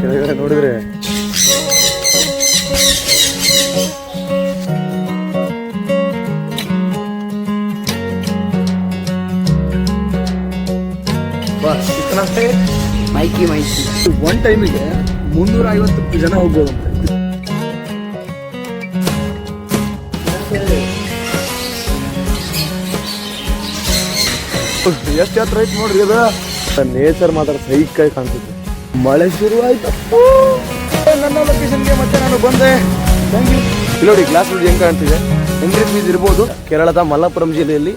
ಕೆಳಗಡೆ ನೋಡಿದ್ರೆ ಮೈಕಿ ಮೈಕಿ. ಒನ್ ಟೈಮಿಗೆ ಮುನ್ನೂರ ಐವತ್ತು ಜನ ಹೋಗ್ಬೋದು ಎಷ್ಟು ಹತ್ರ ಐತೆ ನೋಡ್ರಿ ಅದು? ನೇಚರ್ ಮಾತ್ರ ಸೈಕಾಗಿ ಕಾಣ್ತಿದೆ. ಮಳೆ ಶುರು ಆಯ್ತು ನನ್ನ ಲೊಕೇಶನ್ಗೆ ಮತ್ತೆ ನಾನು ಬಂದೆ. ಇಲ್ಲಿ ನೋಡಿ ಗ್ಲಾಸ್ ನೋಡಿ ಹೆಂಗ್ ಕಾಣ್ತಿದೆ? ಎಂಟ್ರಿ ಫೀಸ್ ಇರ್ಬೋದು. ಕೇರಳದ ಮಲ್ಲಪುರಂ ಜಿಲ್ಲೆಯಲ್ಲಿ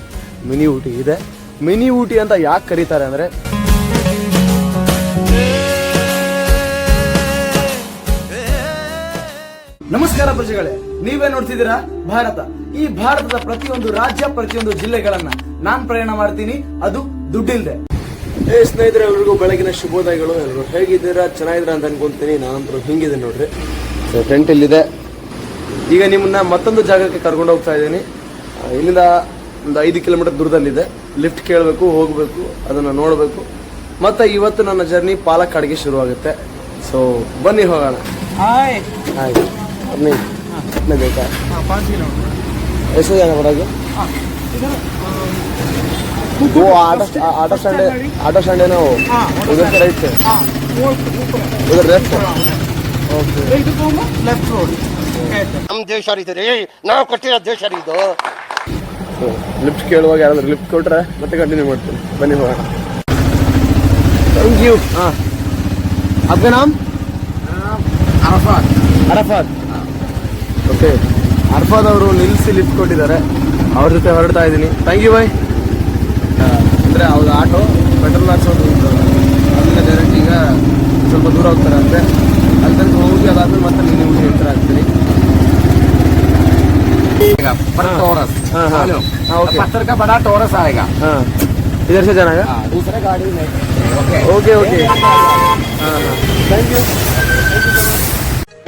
ಮಿನಿ ಊಟಿ ಇದೆ. ಮಿನಿ ಊಟಿ ಅಂತ ಯಾಕೆ ಕರೀತಾರೆ ಅಂದ್ರೆ, ನಮಸ್ಕಾರ ಪ್ರಜೆಗಳೇ, ನೀವೇ ನೋಡ್ತಿದ್ದೀರಾ ಭಾರತ. ಈ ಭಾರತದ ಪ್ರತಿಯೊಂದು ರಾಜ್ಯ, ಪ್ರತಿಯೊಂದು ಜಿಲ್ಲೆಗಳನ್ನ ನಾನ್ ಪ್ರಯಾಣ ಮಾಡ್ತೀನಿ. ಅದು ದುಡ್ಡಿಲ್ದೆ. ಏ ಸ್ನೇಹಿತರೆ ಎಲ್ರಿಗೂ ಬೆಳಗಿನ ಶುಭೋದಯಗಳು. ಎಲ್ಲರೂ ಹೇಗಿದ್ದೀರಾ? ಚೆನ್ನಾಗಿದ್ದೀರಾ ಅಂತ ಅನ್ಕೊಂತೀನಿ. ನಾನಂತರೂ ಹಿಂಗಿದೆ ನೋಡ್ರಿ. ಸೊ ಟೆಂಟ್ ಇಲ್ಲಿದೆ. ಈಗ ನಿಮ್ಮನ್ನ ಮತ್ತೊಂದು ಜಾಗಕ್ಕೆ ಕರ್ಕೊಂಡು ಹೋಗ್ತಾ ಇದ್ದೀನಿ. ಇಲ್ಲಿಂದ ಒಂದು ಐದು ಕಿಲೋಮೀಟರ್ ದೂರದಲ್ಲಿದೆ. ಲಿಫ್ಟ್ ಕೇಳಬೇಕು ಹೋಗಬೇಕು ಅದನ್ನು ನೋಡಬೇಕು. ಮತ್ತೆ ಇವತ್ತು ನನ್ನ ಜರ್ನಿ ಪಾಲಕ್ಕಾಡಿಗೆ ಶುರುವಾಗುತ್ತೆ. ಸೊ ಬನ್ನಿ ಹೋಗೋಣ. ಹಾಯ್ ಹಾಯ್ ಬನ್ನಿ. ಇನ್ನು ಬೇಕಾ? ಎಷ್ಟು ಜನ ಬರೋದು ಓ auto auto stand auto stand ಏನೋ ರೈಟ್ ಉದರ್ ಓಕೆ. ಲೆಫ್ಟ್ ರೋಡ್ ನಮ್ಮ ದೇಶ ನಾವು ಕೊಟ್ಟಿರೋ ದೇಶ ಇದು. ಲಿಫ್ಟ್ ಕೇಳುವಾಗ ಯಾರಾದ್ರೂ ಲಿಫ್ಟ್ ಕೊಟ್ರೆ ಮತ್ತೆ ಕಂಟಿನ್ಯೂ ಮಾಡ್ತೀನಿ. ಬನ್ನಿ ಹೋಗೋಣ. ಥ್ಯಾಂಕ್ ಯು ಹಾಂ. ಅಬ್ಗ ನಾಮ್? ಅರಫಾತ್. ಅರಫಾತ್. ಓಕೆ ಅರ್ಫಾದ್ ಅವರು ನಿಲ್ಲಿಸಿ ಲಿಫ್ಟ್ ಕೊಟ್ಟಿದ್ದಾರೆ. ಅವ್ರ ಜೊತೆ ಹೊರಡ್ತಾ ಇದ್ದೀನಿ. ಥ್ಯಾಂಕ್ ಯು ಬಾಯ್ ಅಂದರೆ ಅವ್ರದ್ದು ಆಟೋ ಪೆಟ್ರೋಲ್ ಹಾಕ್ಸೋದು ಅಲ್ಲಿಂದ ಡೈರೆಕ್ಟ್ ಈಗ ಸ್ವಲ್ಪ ದೂರ ಹೋಗ್ತಾರೆ ಅಂತೆ ಅಲ್ಲಿ ತನಕ ಹೋಗಿ ಅದಾದ್ಮೇಲೆ ಮತ್ತೆ ನೀನು ಊಟಿ ಹತ್ರ ಆಗ್ತೀನಿ पर टोरस हाँ, हाँ। मालूम? हाँ, ओके। पत्थर का बड़ा टोरस आएगा ಹಾಂ ಇದರ से जाना है हाँ, दूसरे गाड़ी में ओके ಓಕೆ ಓಕೆ ಹಾಂ ಹಾಂ ಥ್ಯಾಂಕ್ ಯು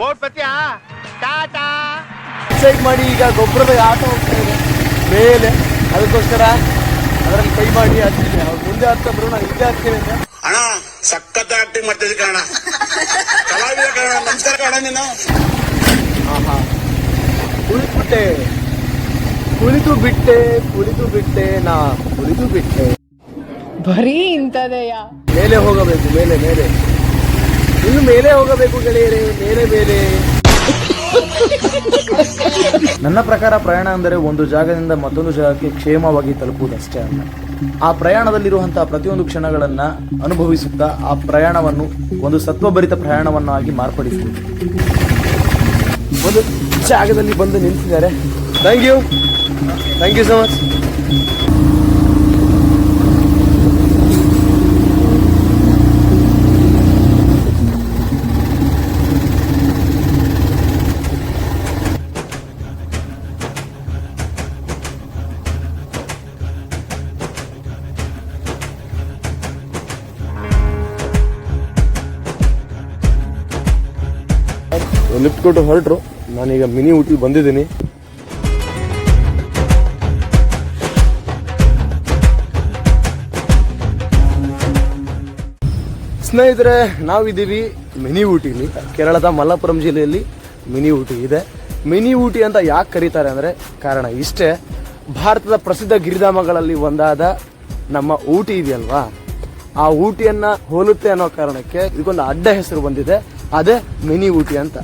ಓಡ್ಪತ್ಯಾ ಟಾಟಾ ಡಿಸೈಡ್ ಮಾಡಿ ಈಗ ಗೊಬ್ಬರದ ಆಟೋ ಹೋಗ್ತಾ ಇದೆ ಮೇಲೆ ಅದಕ್ಕೋಸ್ಕರ ಅದರಲ್ಲಿ ಕೈ ಮಾಡಿ ಹಾಕ್ತೀನಿ. ಅವ್ರು ಮುಂದೆ ಹತ್ತಂದ್ರು ನಾನು ಹಿಂದೆ ಹಾಕ್ತೀನಿ ಅಂತ. ಅಣ್ಣ ಸಖತ್ ಆಕ್ಟಿಂಗ್ ಮಾಡ್ತಿದ್ದೆ ಕಣ ಕಲಾವಿದ ಕಣ ನಮಸ್ಕಾರ ಕಣ ನೀನು. ಆಹಾ. ಕುಳಿತುಬಿಟ್ಟೆ. ಕುಳಿತು ಬಿಟ್ಟೆ ಕುಳಿತು ಬಿಟ್ಟೆ ನಾ ಕುಳಿತು ಬಿಟ್ಟೆ ಬರೀ ಇಂಥದೆಯ? ಮೇಲೆ ಹೋಗಬೇಕು ಮೇಲೆ ಮೇಲೆ. ಇನ್ನು ಮೇಲೆ ಹೋಗಬೇಕು ಗೆಳೆಯರೇ ಮೇಲೆ ಮೇಲೆ. ನನ್ನ ಪ್ರಕಾರ ಪ್ರಯಾಣ ಅಂದರೆ ಒಂದು ಜಾಗದಿಂದ ಮತ್ತೊಂದು ಜಾಗಕ್ಕೆ ಕ್ಷೇಮವಾಗಿ ತಲುಪುವುದಷ್ಟೇ ಅಲ್ಲ. ಆ ಪ್ರಯಾಣದಲ್ಲಿರುವಂತಹ ಪ್ರತಿಯೊಂದು ಕ್ಷಣಗಳನ್ನ ಅನುಭವಿಸುತ್ತಾ ಆ ಪ್ರಯಾಣವನ್ನು ಒಂದು ಸತ್ವಭರಿತ ಪ್ರಯಾಣವನ್ನಾಗಿ ಮಾರ್ಪಡಿಸುವುದು. ಒಂದು ಜಾಗದಲ್ಲಿ ಬಂದು ನಿಂತಿದ್ದಾರೆ. Thank you thank you so much ಕೊಟ್ಟು ಹೊರಟ್ರು. ನಾನೀಗ ಮಿನಿ ಊಟಿ ಬಂದಿದ್ದೀನಿ. ಸ್ನೇಹಿತರೆ, ನಾವಿದ್ದೀವಿ ಮಿನಿ ಊಟಿಲಿ. ಕೇರಳದ ಮಲ್ಲಪುರಂ ಜಿಲ್ಲೆಯಲ್ಲಿ ಮಿನಿ ಊಟಿ ಇದೆ. ಮಿನಿ ಊಟಿ ಅಂತ ಯಾಕೆ ಕರೀತಾರೆ ಅಂದರೆ ಕಾರಣ ಇಷ್ಟೇ. ಭಾರತದ ಪ್ರಸಿದ್ಧ ಗಿರಿಧಾಮಗಳಲ್ಲಿ ಒಂದಾದ ನಮ್ಮ ಊಟಿ ಇದೆಯಲ್ವಾ? ಆ ಊಟಿಯನ್ನ ಹೋಲುತ್ತೆ ಅನ್ನೋ ಕಾರಣಕ್ಕೆ ಇದಕ್ಕೊಂದು ಅಡ್ಡ ಹೆಸರು ಬಂದಿದೆ. ಅದೇ ಮಿನಿ ಊಟಿ ಅಂತ.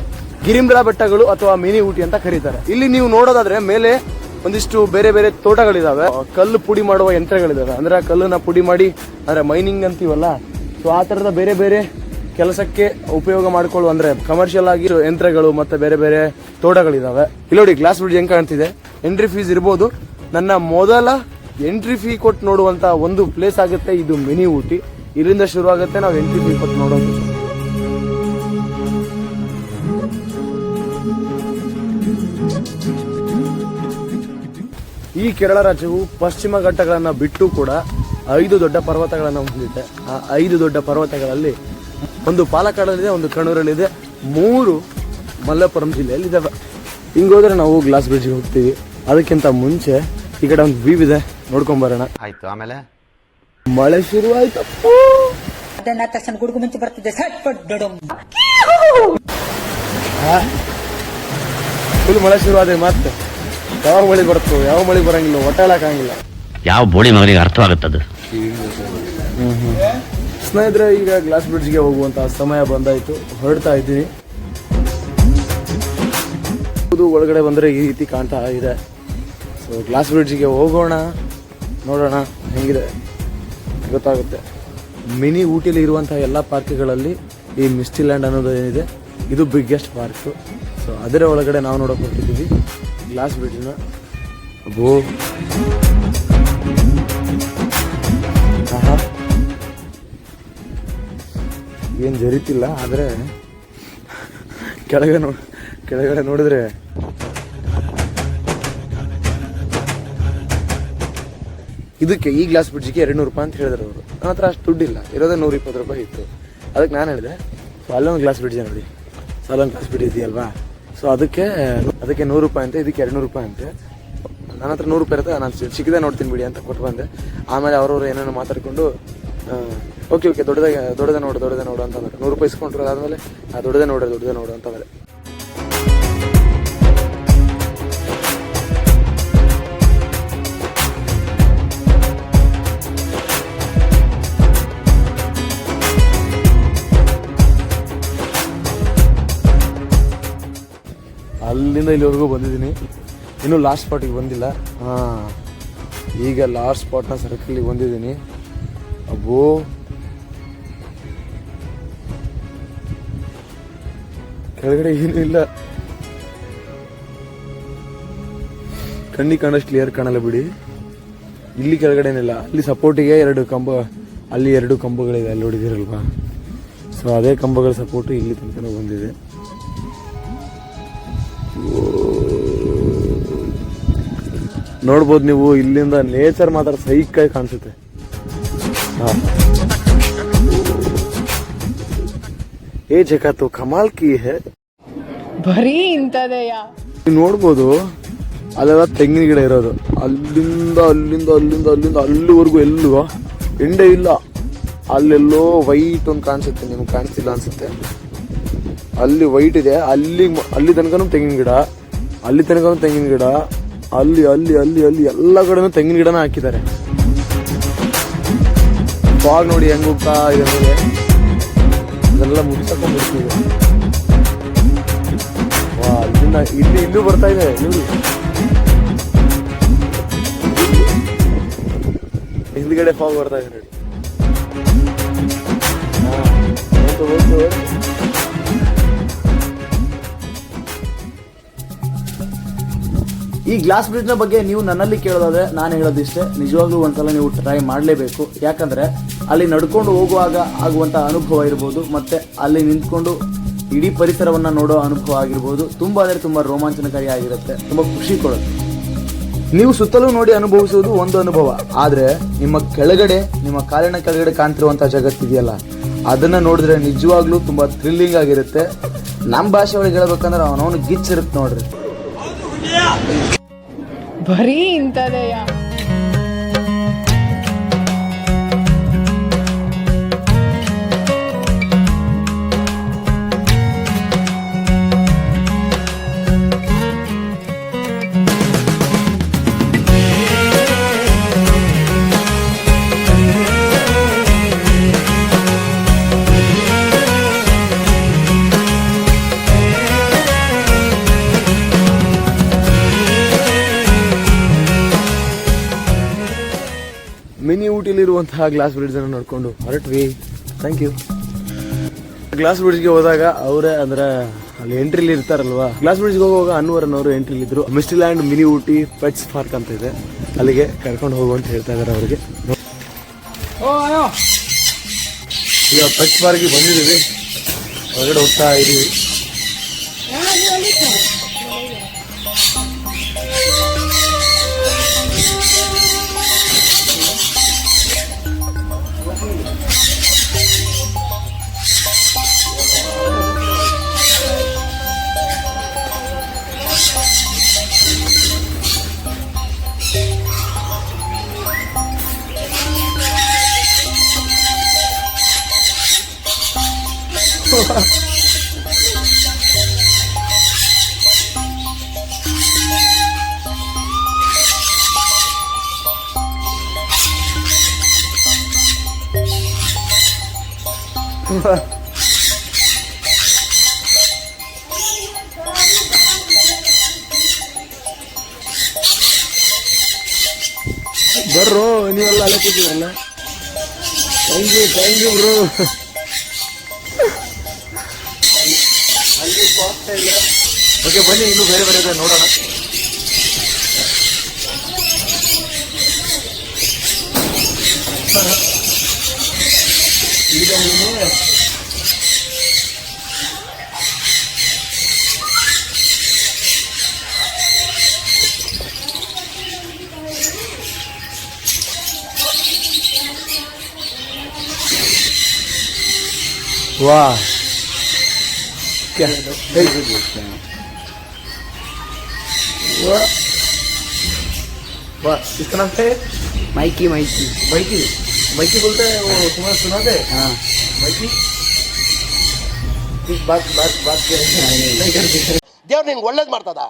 ಗಿರಿಮ್ರಾ ಬೆಟ್ಟಗಳು ಅಥವಾ ಮಿನಿ ಊಟಿ ಅಂತ ಕರೀತಾರೆ. ಇಲ್ಲಿ ನೀವು ನೋಡೋದಾದ್ರೆ ಮೇಲೆ ಒಂದಿಷ್ಟು ಬೇರೆ ಬೇರೆ ತೋಟಗಳಿದಾವೆ. ಕಲ್ಲು ಪುಡಿ ಮಾಡುವ ಯಂತ್ರಗಳಿದಾವೆ. ಅಂದ್ರೆ ಕಲ್ಲನ್ನ ಪುಡಿ ಮಾಡಿ, ಅಂದ್ರೆ ಮೈನಿಂಗ್ ಅಂತೀವಲ್ಲ, ಸೊ ಆ ತರದ ಬೇರೆ ಬೇರೆ ಕೆಲಸಕ್ಕೆ ಉಪಯೋಗ ಮಾಡ್ಕೊಳ್ಳುವ, ಅಂದ್ರೆ ಕಮರ್ಷಿಯಲ್ ಆಗಿ ಯಂತ್ರಗಳು ಮತ್ತೆ ಬೇರೆ ಬೇರೆ ತೋಟಗಳಿದಾವೆ. ಇಲ್ಲಿ ನೋಡಿ ಗ್ಲಾಸ್ ಬ್ರಿಡ್ಜ್ ಹೆಂಗ್ ಕಾಣ್ತಿದೆ? ಎಂಟ್ರಿ ಫೀಸ್ ಇರ್ಬೋದು. ನನ್ನ ಮೊದಲ ಎಂಟ್ರಿ ಫೀ ಕೊಟ್ಟು ನೋಡುವಂತ ಒಂದು ಪ್ಲೇಸ್ ಆಗುತ್ತೆ, ಇದು ಮಿನಿ ಊಟಿ. ಇಲ್ಲಿಂದ ಶುರು ಆಗುತ್ತೆ ನಾವು ಎಂಟ್ರಿ ಫೀ ಕೊಟ್ಟು ನೋಡೋದು. ಈ ಕೇರಳ ರಾಜ್ಯವು ಪಶ್ಚಿಮ ಘಟ್ಟಗಳನ್ನು ಬಿಟ್ಟು ಕೂಡ ಐದು ದೊಡ್ಡ ಪರ್ವತಗಳನ್ನು ಹೊಂದಿದೆ. ಆ ಐದು ದೊಡ್ಡ ಪರ್ವತಗಳಲ್ಲಿ ಒಂದು ಪಾಲಕ್ಕಾಡಲ್ಲಿದೆ ಒಂದು ಕಣ್ಣೂರಲ್ಲಿದೆ ಮೂರು ಮಲ್ಲಪುರಂ ಜಿಲ್ಲೆಯಲ್ಲಿ ಇದಾವೆ ಹಿಂಗೋದ್ರೆ ನಾವು ಗ್ಲಾಸ್ ಬ್ರಿಡ್ಜ್ಗೆ ಹೋಗ್ತೀವಿ. ಅದಕ್ಕಿಂತ ಮುಂಚೆ ಈ ಕಡೆ ಒಂದು ವ್ಯೂ ಇದೆ. ನೋಡ್ಕೊಂಡ್ ಬರೋಣ. ಆಯ್ತು ಆಮೇಲೆ? ಮಳೆ ಶುರು ಆಯ್ತಪ್ಪ ಅದನ್ನ ತಕ್ಷಣ ಗುಡುಗು ಮುಂಚೆ ಬರ್ತಿದ್ದೆ ಸಟ್ ಪಟ್ ಫುಲ್ ಮಳೆ ಶುರು ಆದ್ರೆ ಮತ್ತೆ. ಯಾವ ಮಳೆ ಬರುತ್ತೋ ಯಾವ ಮಳೆ ಬರಂಗಿಲ್ಲ ಒಟ್ಟ ಹೇಳಕ್ಕಾಗಿಲ್ಲ ಯಾವ ಬೋಡಿ ಮಗನಿಗೆ ಅರ್ಥವಾಗುತ್ತದು? ಸ್ನೇಹಿತರೆ ಈಗ ಗ್ಲಾಸ್ ಬ್ರಿಡ್ಜ್ಗೆ ಹೋಗುವಂತ ಸಮಯ ಬಂದಾಯ್ತು. ಹೊರಡ್ತಾ ಇದ್ದೀನಿ. ಇದು ಒಳಗಡೆ ಬಂದ್ರೆ ಈ ರೀತಿ ಕಾಣ್ತಾ ಇದೆ. ಸೊ ಗ್ಲಾಸ್ ಬ್ರಿಡ್ಜ್ಗೆ ಹೋಗೋಣ ನೋಡೋಣ ಹೆಂಗಿದೆ. ಗೊತ್ತಾಗುತ್ತೆ. ಮಿನಿ ಊಟಿಲಿ ಇರುವಂತಹ ಎಲ್ಲ ಪಾರ್ಕ್ಗಳಲ್ಲಿ ಈ ಮಿಸ್ಟಿ ಲ್ಯಾಂಡ್ ಅನ್ನೋದು ಏನಿದೆ ಇದು ಬಿಗ್ಗೆಸ್ಟ್ ಪಾರ್ಕು ಸೊ ಅದರ ಒಳಗಡೆ ನಾವು ನೋಡೋಕೆ ಹೊರಟಿದ್ದೀವಿ ಗ್ಲಾಸ್ ಬಿಡ್ರಿನ ಅಬ್ಬೋ. ಏನು ಜರಿತಿಲ್ಲ ಆದರೆ ಕೆಳಗೆ ನೋಡಿ ಕೆಳಗಡೆ ನೋಡಿದ್ರೆ ಇದಕ್ಕೆ ಈ ಗ್ಲಾಸ್ ಬ್ರಿಡ್ಜಿಗೆ ಎರಡು ನೂರು ರೂಪಾಯಿ ಅಂತ ಹೇಳಿದ್ರು ಅವರು. ನನ್ನ ಹತ್ರ ಅಷ್ಟು ದುಡ್ಡಿಲ್ಲ ಇರೋದೇ ನೂರ ಇಪ್ಪತ್ತು ರೂಪಾಯಿ ಇತ್ತು. ಅದಕ್ಕೆ ನಾನು ಹೇಳಿದೆ ಸೊ ಅಲ್ಲೊಂದು ಗ್ಲಾಸ್ ಬ್ರಿಡ್ಜ್ ನೋಡಿ. ಸೊ ಅಲ್ಲೊಂದು ಗ್ಲಾಸ್ ಬ್ರಿಡ್ಜ್ ಇದೆಯಲ್ವಾ? ಸೊ ಅದಕ್ಕೆ ಅದಕ್ಕೆ ನೂರು ರೂಪಾಯಿ ಅಂತೆ, ಇದಕ್ಕೆ ಎರಡು ರೂಪಾಯಿ ಅಂತೆ. ನನ್ನ ಹತ್ರ ನೂರು ರೂಪಾಯಿ ಇರುತ್ತೆ, ನಾನು ಸಿಕ್ಕಿದೆ ನೋಡ್ತೀನಿ ಬಿಡಿ ಅಂತ ಕೊಟ್ಟು ಬಂದೆ. ಆಮೇಲೆ ಅವ್ರವ್ರು ಏನೇನು ಮಾತಾಡಿಕೊಂಡು ಓಕೆ ಓಕೆ ದೊಡ್ಡದಾಗ, ದೊಡ್ಡದೇ ನೋಡು ದೊಡ್ಡದೇ ನೋಡು ಅಂತಂದ್ರೆ ನೂರು ರೂಪಾಯಿ ಇಸ್ಕೊಂಡ್ರು ಅದಾದಮೇಲೆ, ಆ, ದೊಡ್ಡದೇ ನೋಡ್ರಿ, ದೊಡ್ಡದೇ ನೋಡು ಅಂತಂದ್ರೆ ಅಲ್ಲಿಂದ ಇಲ್ಲಿವರೆಗೂ ಬಂದಿದ್ದೀನಿ. ಇನ್ನೂ ಲಾಸ್ಟ್ ಸ್ಪಾಟಿಗೆ ಬಂದಿಲ್ಲ. ಹಾಂ, ಈಗ ಲಾಸ್ಟ್ ಸ್ಪಾಟ್ನ ಸರ್ಕಲ್ಲಿಗೆ ಬಂದಿದ್ದೀನಿ. ಅಬ್ಬೋ. ಕೆಳಗಡೆ ಏನೂ ಇಲ್ಲ. ಕಣ್ಣಿಗೆ ಕಾಣಷ್ಟು ಕ್ಲಿಯರ್ ಕಾಣಲ್ಲ ಬಿಡಿ. ಇಲ್ಲಿ ಕೆಳಗಡೆ ಏನಿಲ್ಲ ಅಲ್ಲಿ ಸಪೋರ್ಟಿಗೆ ಎರಡು ಕಂಬ, ಅಲ್ಲಿ ಎರಡು ಕಂಬಗಳಿದೆ. ಅಲ್ಲಿ ಹೊಡಿದಿರಲ್ವಾ ಸೊ ಅದೇ ಕಂಬಗಳ ಸಪೋರ್ಟು ಇಲ್ಲಿ ತನಕ ಬಂದಿದೆ. ನೋಡ್ಬೋದು ನೀವು ಇಲ್ಲಿಂದ ನೇಚರ್ ಮಾತ್ರ ಸೈಕಾಗಿ ಕಾಣಿಸುತ್ತೆ. ಹಾಂ. ಏ ಜಗತ್ತು ಕಮಾಲ್ ಕಿ ಹೇ. ಬರೀ ಇಂಥದೆಯಾ? ನೋಡ್ಬೋದು ಅಲ್ಲೆಲ್ಲ ತೆಂಗಿನ ಗಿಡ ಇರೋದು. ಅಲ್ಲಿಂದ ಅಲ್ಲಿಂದ ಅಲ್ಲಿಂದ ಅಲ್ಲಿಂದ ಅಲ್ಲಿವರೆಗೂ ಎಲ್ಲೂ ಎಂಡೆ ಇಲ್ಲ. ಅಲ್ಲೆಲ್ಲೋ ವೈಟ್ ಒಂದು ಕಾಣಿಸುತ್ತೆ ನಿಮ್ಗೆ ಕಾಣಿಸ್ತಿಲ್ಲ ಅನ್ಸುತ್ತೆ. ಅಲ್ಲಿ ವೈಟ್ ಇದೆ ಅಲ್ಲಿ ಅಲ್ಲಿ ತನಕನೂ ತೆಂಗಿನ ಗಿಡ ಅಲ್ಲಿ ತನಕನೂ ತೆಂಗಿನ ಗಿಡ ಅಲ್ಲಿ ಅಲ್ಲಿ ಅಲ್ಲಿ ಅಲ್ಲಿ ಎಲ್ಲ ಕಡೆನೂ ತೆಂಗಿನ ಗಿಡನ ಹಾಕಿದ್ದಾರೆ. ಫಾಗ್ ನೋಡಿ ಹೆಂಗ್ ಹೋಗ್ತಾ ಇದೆ ನೋಡಿ. ಅದೆಲ್ಲ ಮುಗಿಸ್ಕೊಂಡ್ಬಿಡ್ತೀವಿ. ವಾ ಇಲ್ಲಿ, ಇಲ್ಲೂ ಬರ್ತಾ ಇದೆ ಹಿಂದ್ಗಡೆ ಫಾಗ್ ಬರ್ತಾ ಇದೆ ನೋಡಿ. ಈ ಗ್ಲಾಸ್ ಬ್ರಿಡ್ಜ್ನ ಬಗ್ಗೆ ನೀವು ನನ್ನಲ್ಲಿ ಕೇಳೋದಾದ್ರೆ ನಾನು ಹೇಳೋದಿಷ್ಟೇ ನಿಜವಾಗ್ಲೂ ಒಂದ್ಸಲ ನೀವು ಟ್ರೈ ಮಾಡಲೇಬೇಕು. ಯಾಕಂದ್ರೆ ಅಲ್ಲಿ ನಡ್ಕೊಂಡು ಹೋಗುವಾಗ ಆಗುವಂತ ಅನುಭವ ಇರ್ಬೋದು, ಮತ್ತೆ ಅಲ್ಲಿ ನಿಂತ್ಕೊಂಡು ಇಡೀ ಪರಿಸರವನ್ನ ನೋಡೋ ಅನುಭವ ಆಗಿರ್ಬೋದು. ತುಂಬಾ ಅಂದ್ರೆ ತುಂಬಾ ರೋಮಾಂಚನಕಾರಿ ಆಗಿರುತ್ತೆ. ತುಂಬಾ ಖುಷಿ ಕೊಡುತ್ತೆ. ನೀವು ಸುತ್ತಲೂ ನೋಡಿ ಅನುಭವಿಸುವುದು ಒಂದು ಅನುಭವ. ಆದ್ರೆ ನಿಮ್ಮ ಕೆಳಗಡೆ, ನಿಮ್ಮ ಕಾಲಿನ ಕೆಳಗಡೆ ಕಾಣ್ತಿರುವಂತಹ ಜಗತ್ತಿದೆಯಲ್ಲ ಅದನ್ನ ನೋಡಿದ್ರೆ ನಿಜವಾಗ್ಲೂ ತುಂಬಾ ಥ್ರಿಲ್ಲಿಂಗ್ ಆಗಿರುತ್ತೆ. ನಮ್ಮ ಭಾಷೆ ಒಳಗೆ ಹೇಳ್ಬೇಕಂದ್ರೆ ಅವನವನು ಗಿಚ್ಚಿರುತ್ತೆ ನೋಡ್ರಿ. ಬರೀ ಇಂಥದೆಯಾ ಮಿನಿ ಊಟಿಲಿರುವಂತಹ ಗ್ಲಾಸ್ ಬ್ರಿಡ್ಜ್ ಅನ್ನು ನೋಡ್ಕೊಂಡು ಹೊರಟ್ವಿ. ಥ್ಯಾಂಕ್ ಯು ಗ್ಲಾಸ್ ಬ್ರಿಡ್ಜ್ಗೆ ಹೋದಾಗ ಅವರೇ ಅಂದ್ರೆ ಅಲ್ಲಿ ಎಂಟ್ರಿಲಿ ಇರ್ತಾರಲ್ವಾ? ಗ್ಲಾಸ್ ಬ್ರಿಡ್ಜ್ಗೆ ಹೋಗುವಾಗ ಅನ್ವರ್ ಅನ್ನೋರು ಎಂಟ್ರಿಲಿ ಇದ್ರು. Mistyland mini Ooty pets park ಅಂತ ಇದೆ. ಅಲ್ಲಿಗೆ ಕರ್ಕೊಂಡು ಹೋಗು ಅಂತ ಹೇಳ್ತಾ ಇದಾರೆ ಅವ್ರಿಗೆ. ಈಗ ಪೆಟ್ಸ್ ಪಾರ್ಕ್ ಬಂದಿದ್ದೀವಿ. ಹೊರಗಡೆ ಹೋಗ್ತಾ ಇದೀವಿ. ಬರ್ರೋ ನೀವೆಲ್ಲ ಅಲ್ಲೇ ಕೂತಿರಲ್ಲ thank you thank you bro okay ಬನ್ನಿ ಇನ್ನು ಬೇರೆ ಬೇರೆ ಇದೆ ನೋಡೋಣ. ಈಗ ನೀನು वाह क्या वाह वाह इसका नाम क्या है ಮೈಕಿ ಮೈಕಿ मैकी मैकी बोलते हैं वो तुम्हारा सुना दे ಹಾ मैकी कुछ बात बात बात करेंगे नहीं करते ದೇವ್ರು ನಿಂಗೆ ಒಳ್ಳೇದು ಮಾಡ್ತದ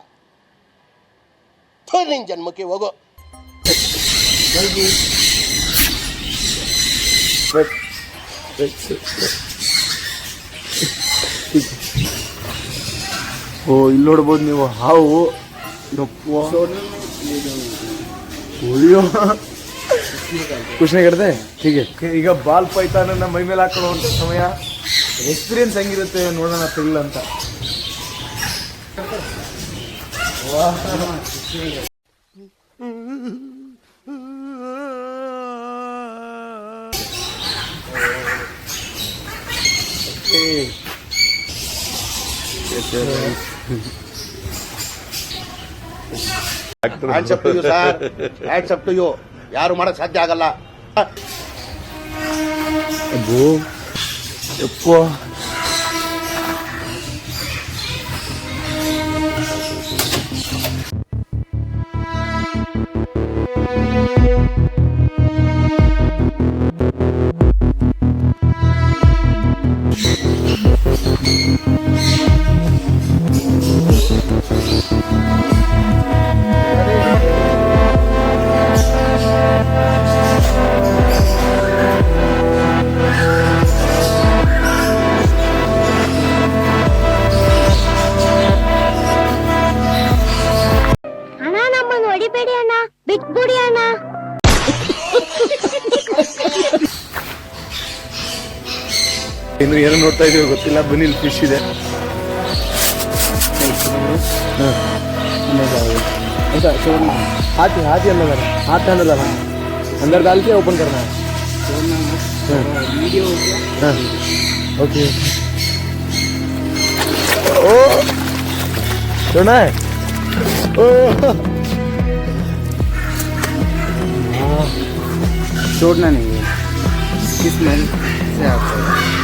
ಥು, ನಿನ್ ಜನ್ಮಕ್ಕೆ ಹೋಗು मैकी बस बस ಓ ಇಲ್ಲಿ ನೋಡ್ಬೋದು ನೀವು ಹಾವು. ಉಳಿಯೋ ಖುಷಿ ಕಡ್ದೆ ಹೀಗೆ. ಈಗ ಬಾಲ್ ಪೈತಾನನ್ನ ಮೈ ಮೇಲೆ ಹಾಕೊಳ್ಳುವಂತ ಸಮಯ. ಎಕ್ಸ್ಪೀರಿಯನ್ಸ್ ಹೆಂಗಿರುತ್ತೆ ನೋಡೋಣ ತಿಳ್ಳ ಅಂತ. Okay you sir to you ಯಾರು ಮಾಡಕ್ ಸಾಧ್ಯ ಆಗಲ್ಲ. ಏನು ನೋಡ್ತಾ ಇದೀವಿ ಗೊತ್ತಿಲ್ಲ ಬನ್ನಿ ಇಲ್ಲಿ ಫಿಶ್ ಇದೆ ऐसा छोड़ना हाथी हाथी अंदर करना हाथ अंदर लगाना अंदर डाल के ओपन करना है ವಿಡಿಯೋ हाँ ओके ओ छोड़ना है ओ छोड़ना नहीं है किस स्मेल से आता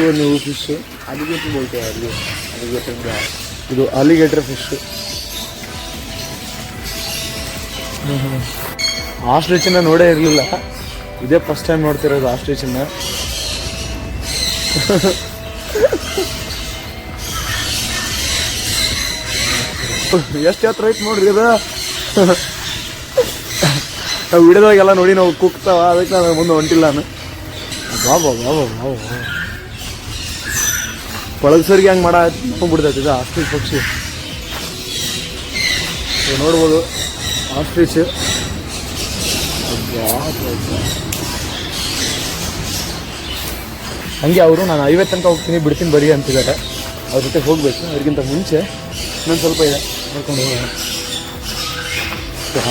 ಟು ನೀವು ಫಿಶ್ ಅಲಿಗೇಟರ್ ಬೋಲ್ತೇವೆ ಅಲ್ಲಿ. ಅಲಿಗೇಟರ್ ಗ್ಯಾಸ್ ಇದು ಅಲಿಗೇಟರ್ ಫಿಶ್ ಆಸ್ಟ್ರಿಚನ್ನ ನೋಡೇ ಇರಲಿಲ್ಲ. ಇದೇ ಫಸ್ಟ್ ಟೈಮ್ ನೋಡ್ತಿರೋದು ಆಸ್ಟ್ರಿಚನ್ನ ಎಷ್ಟು ಎತ್ತರ ಐತೆ ನೋಡ್ರಿ ಅದ ನಾವು ಹಿಡಿದಾಗೆಲ್ಲ ನೋಡಿ ನಾವು ಕುಕ್ತಾವ, ಅದಕ್ಕೆ ನಾನು ಮುಂದೆ ಹೊಂಟಿಲ್ಲ ನಾನು. ಬಾಬಾ ಬಾಬಾ ಬಾಬಾ. ಪಳಗ್ಸರಿಗೆ ಹಂಗೆ ಮಾಡ ಬಿಡ್ತೈತೆ ಇದು ಆಸ್ಟ್ರಿಚ್ ಪಕ್ಷಿ. ನೋಡ್ಬೋದು ಆಸ್ಟ್ರಿಚ್ ಹಂಗೆ ಅವರು, ನಾನು ಐವತ್ತು ತನಕ ಹೋಗ್ತೀನಿ, ಬಿಡ್ತೀನಿ ಬರೀ ಅಂತಿದ್ದಾರೆ. ಅವ್ರ ಜೊತೆ ಹೋಗಬೇಕು, ಅವ್ರಿಗಿಂತ ಮುಂಚೆ ಇನ್ನೊಂದು ಸ್ವಲ್ಪ ಇದೆ, ನೋಡ್ಕೊಂಡು ಹೋಗೋಣ.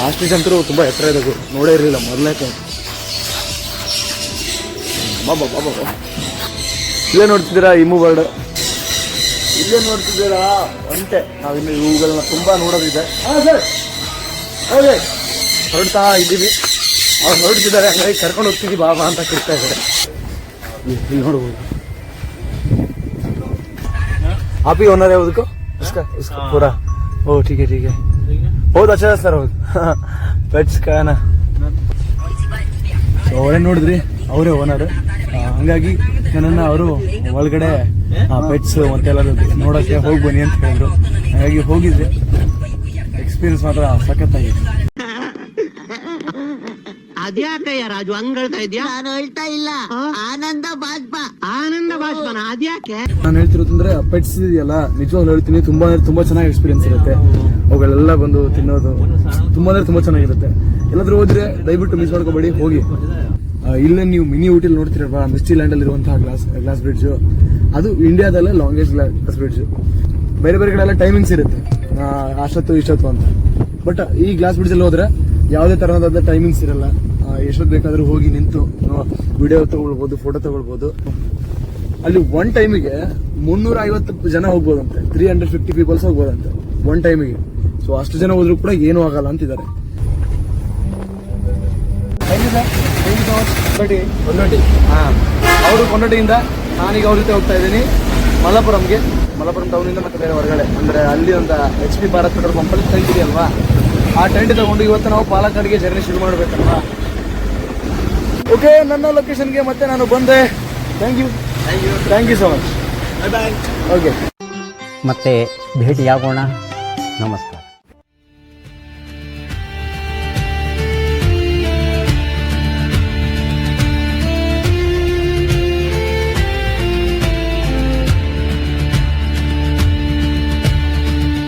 ಆಸ್ಟ್ರಿಚ್ ಅಂತೂ ತುಂಬ ಎತ್ತರ ಇದೆ, ಗುರು. ನೋಡೇ ಇರಲಿಲ್ಲ, ಮೊದಲೇ ಬಾಬಾ ಬಾಬಾ ಬಾಬಾ ಇಲ್ಲೇ ನೋಡ್ತಿದ್ದೀರಾ ಇಮ್ಮು ಬರ್ಡ್ ಇಲ್ಲೇ ನೋಡ್ತಿದ್ದೀರಾ ಒಂಟೆ ನಾವಿನ್ನು ಇವುಗಳನ್ನ ತುಂಬಾ ನೋಡೋದಿದೆ ಹಾ ಸರ್ ಹೌದೇ ಹೊರಡ್ತಾ ಇದ್ದೀವಿ ಅವ್ರು ನೋಡ್ತಿದ್ದಾರೆ ಹಂಗಾಗಿ ಕರ್ಕೊಂಡು ಹೋಗ್ತಿದ್ದೀವಿ ಬಾಬಾ ಅಂತ ಕರಿತಾ ಇದ್ದಾರೆ ಇಲ್ಲಿ ನೋಡ್ಬೋದು ಆಪಿ ಓನರ್ ಯಾವುದಕ್ಕೂ इसका इसका पूरा ओ ठीक है ठीक है बहुत अच्छा है सर ಪೆಟ್ಸ್ ಕಾನ ಅವರೇ ನೋಡಿದ್ರಿ ಅವರೇ ಓನರ್ ಹಂಗಾಗಿ ನನ್ನನ್ನು ಅವರು ಒಳಗಡೆ ಪೆಟ್ಸ್ ಮತ್ತೆಲ್ಲ ನೋಡಕ್ಕೆ ಹೋಗಿ ಬನ್ನಿ ಅಂತ ಹೇಳಿದ್ರು. ಹಾಗಾಗಿ ಹೋಗಿದ್ದೆ. ಎಕ್ಸ್ಪೀರಿಯನ್ಸ್ ಮಾತ್ರ ಸಖತ್ತಾಗಿದೆ ಅದ್ಯಾಕಯ್ಯ ರಾಜು ಅಂಗಳ್ತಾ ಹೇಳ್ತಾ ಇದ್ಯಾ? ನಾನು ಹೇಳ್ತಾ ಇಲ್ಲ. ಆನಂದ ಬಾಷ್ಪ. ಆನಂದ ಬಾಷ್ಪನ ಅದ್ಯಾಕೆ? ನಾನು ಹೇಳ್ತಿರೋದಂದ್ರೆ ಪೆಟ್ಸ್ ಇದೆಯಲ್ಲ ನಿಜವಾಗ್ಲೂ ಹೇಳ್ತೀನಿ ತುಂಬಾ ಅಂದ್ರೆ ತುಂಬಾ ಚೆನ್ನಾಗಿ ಎಕ್ಸ್ಪೀರಿಯನ್ಸ್ ಇರುತ್ತೆ. ಅವುಗಳೆಲ್ಲ ಬಂದು ತಿನ್ನೋದು ತುಂಬಾ ಅಂದ್ರೆ ತುಂಬಾ ಚೆನ್ನಾಗಿರುತ್ತೆ. ಎಲ್ಲಾದ್ರೂ ಹೋದ್ರೆ ದಯವಿಟ್ಟು ಮಿಸ್ ಮಾಡ್ಕೋಬೇಡಿ ಹೋಗಿ. ಇಲ್ಲೇ ನೀವು ಮಿನಿ ಊಟಿಲ್ ನೋಡ್ತಿರಪ್ಪ ಮಿಸ್ಟಿ ಲ್ಯಾಂಡ್ ಅಲ್ಲಿ ಇರುವಂತಹ ಗ್ಲಾಸ್ ಗ್ಲಾಸ್ ಬ್ರಿಡ್ಜ್ ಅದು ಇಂಡಿಯಾದಲ್ಲೇ ಲಾಂಗೆಸ್ಟ್ ಗ್ಲಾಸ್ ಬ್ರಿಡ್ಜ್ ಬೇರೆ ಬೇರೆ ಕಡೆ ಎಲ್ಲ ಟೈಮಿಂಗ್ಸ್ ಇರುತ್ತೆ ಅಷ್ಟೊತ್ತು, ಇಷ್ಟೊತ್ತು ಅಂತ. ಬಟ್ ಈ ಗ್ಲಾಸ್ ಬ್ರಿಡ್ಜ್ ಅಲ್ಲಿ ಹೋದ್ರೆ ಯಾವುದೇ ತರಹದ ಟೈಮಿಂಗ್ಸ್ ಇರಲ್ಲ. ಎಷ್ಟೊತ್ತು ಬೇಕಾದ್ರೂ ಹೋಗಿ ನಿಂತು ವಿಡಿಯೋ ತಗೊಳ್ಬಹುದು ಫೋಟೋ ತಗೊಳ್ಬಹುದು ಅಲ್ಲಿ ಒನ್ ಟೈಮಿಗೆ ಮುನ್ನೂರ ಐವತ್ತು ಜನ ಹೋಗ್ಬೋದಂತೆ. ತ್ರೀ ಹಂಡ್ರೆಡ್ ಫಿಫ್ಟಿ ಪೀಪಲ್ಸ್ ಹೋಗ್ಬೋದಂತೆ. ಒನ್ ಟೈಮಿಗೆ ಸೊ ಅಷ್ಟು ಜನ ಹೋದ್ರು ಕೂಡ ಏನೂ ಆಗಲ್ಲ ಅಂತಿದ್ದಾರೆ. ಕೊಂಡೋಟಿ ಹಾಂ. ಅವರು ಕೊಂಡೋಟಿಯಿಂದ ನಾನೀಗ ಅವ್ರ ಜೊತೆ ಹೋಗ್ತಾ ಇದ್ದೀನಿ. ಮಲಪುರಂಗೆ ಮಲಪುರಂ ಟೌನಿಂದ ಮತ್ತೆ ಬೇರೆ ಹೊರಗಡೆ. ಅಂದ್ರೆ ಅಲ್ಲಿ ಒಂದು ಎಚ್ ಪಿ ಭಾರತ್ ಪೆಟ್ರೋಲ್ ಪಂಪಲ್ಲಿ ಟೆಂಟ್ ಇದೆಯಲ್ವಾ ಆ ಟೆಂಟ್ ತಗೊಂಡು ಇವತ್ತು ನಾವು ಪಾಲಕ್ಕಾಡಿಗೆ ಜರ್ನಿ ಶುರು ಮಾಡಬೇಕಲ್ವಾ? ಓಕೆ ನನ್ನ ಲೊಕೇಶನ್ಗೆ ಮತ್ತೆ ನಾನು ಬಂದೆ. Thank you thank you so much okay ಮತ್ತೆ ಆಗೋಣ ನಮಸ್ತೆ.